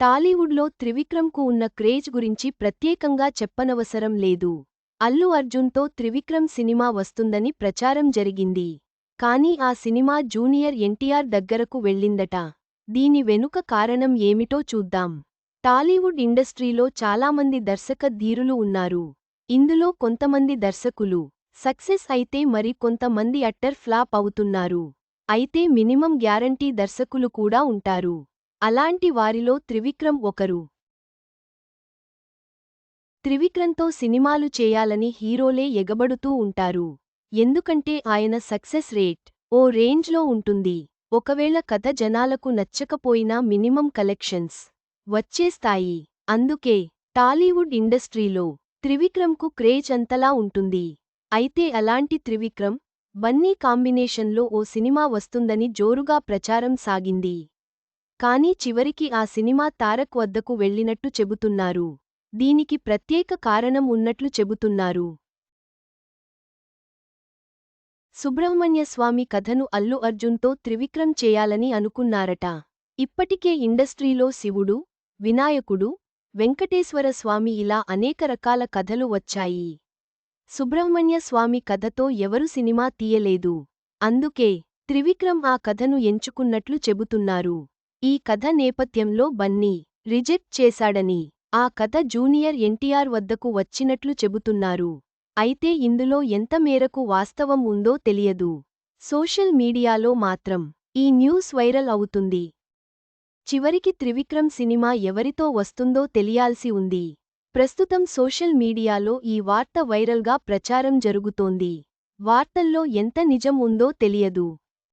టాలీవుడ్లో త్రివిక్రమ్కు ఉన్న క్రేజ్ గురించి ప్రత్యేకంగా చెప్పనవసరం లేదు. అల్లు అర్జున్తో త్రివిక్రమ్ సినిమా వస్తుందని ప్రచారం జరిగింది. కానీ ఆ సినిమా జూనియర్ ఎన్టీఆర్ దగ్గరకు వెళ్ళిందట. దీని వెనుక కారణం ఏమిటో చూద్దాం. టాలీవుడ్ ఇండస్ట్రీలో చాలామంది దర్శక ధీరులు ఉన్నారు. ఇందులో కొంతమంది దర్శకులు. సక్సెస్ అయితే మరి కొంతమంది అట్టర్ ఫ్లాప్ అవుతున్నారు. అయితే మినిమం గ్యారంటీ దర్శకులు కూడా ఉంటారు. అలాంటి వారిలో త్రివిక్రమ్ ఒకరు. త్రివిక్రమ్తో సినిమాలు చేయాలని హీరోలే ఎగబడుతూ ఉంటారు. ఎందుకంటే ఆయన సక్సెస్ రేట్ ఓ రేంజ్లో ఉంటుంది. ఒకవేళ కథ జనాలకు నచ్చకపోయినా మినిమం కలెక్షన్స్ వచ్చేస్తాయి అందుకే టాలీవుడ్ ఇండస్ట్రీలో త్రివిక్రమ్కు క్రేజ్ అంతలా ఉంటుంది. అయితే అలాంటి త్రివిక్రమ్ బన్నీ కాంబినేషన్లో ఓ సినిమా వస్తుందని జోరుగా ప్రచారం సాగింది. కానీ చివరికి ఆ సినిమా తారక్ వద్దకు వెళ్ళినట్టు చెబుతున్నారు. దీనికి ప్రత్యేక కారణం ఉన్నట్లు చెబుతున్నారు. సుబ్రహ్మణ్యస్వామి కథను అల్లు అర్జున్తో త్రివిక్రమ్ చేయాలని అనుకున్నారట. ఇప్పటికే ఇండస్ట్రీలో శివుడు వినాయకుడు వెంకటేశ్వర స్వామి ఇలా అనేక రకాల కథలు వచ్చాయి. సుబ్రహ్మణ్య స్వామి కథతో ఎవరు సినిమా తీయలేదు. అందుకే త్రివిక్రమ్ ఆ కథను ఎంచుకున్నట్లు చెబుతున్నారు. ఈ కథ నేపథ్యంలో బన్నీ రిజెక్ట్ చేశాడని ఆ కథ జూనియర్ ఎన్టీఆర్ వద్దకు వచ్చినట్లు చెబుతున్నారు. అయితే ఇందులో ఎంత మేరకు వాస్తవం ఉందో తెలియదు. సోషల్ మీడియాలో మాత్రం ఈ న్యూస్ వైరల్ అవుతుంది. చివరికి త్రివిక్రమ్ సినిమా ఎవరితో వస్తుందో తెలియాల్సి ఉంది. ప్రస్తుతం సోషల్ మీడియాలో ఈ వార్త వైరల్గా ప్రచారం జరుగుతోంది. వార్తల్లో ఎంత నిజం ఉందో తెలియదు.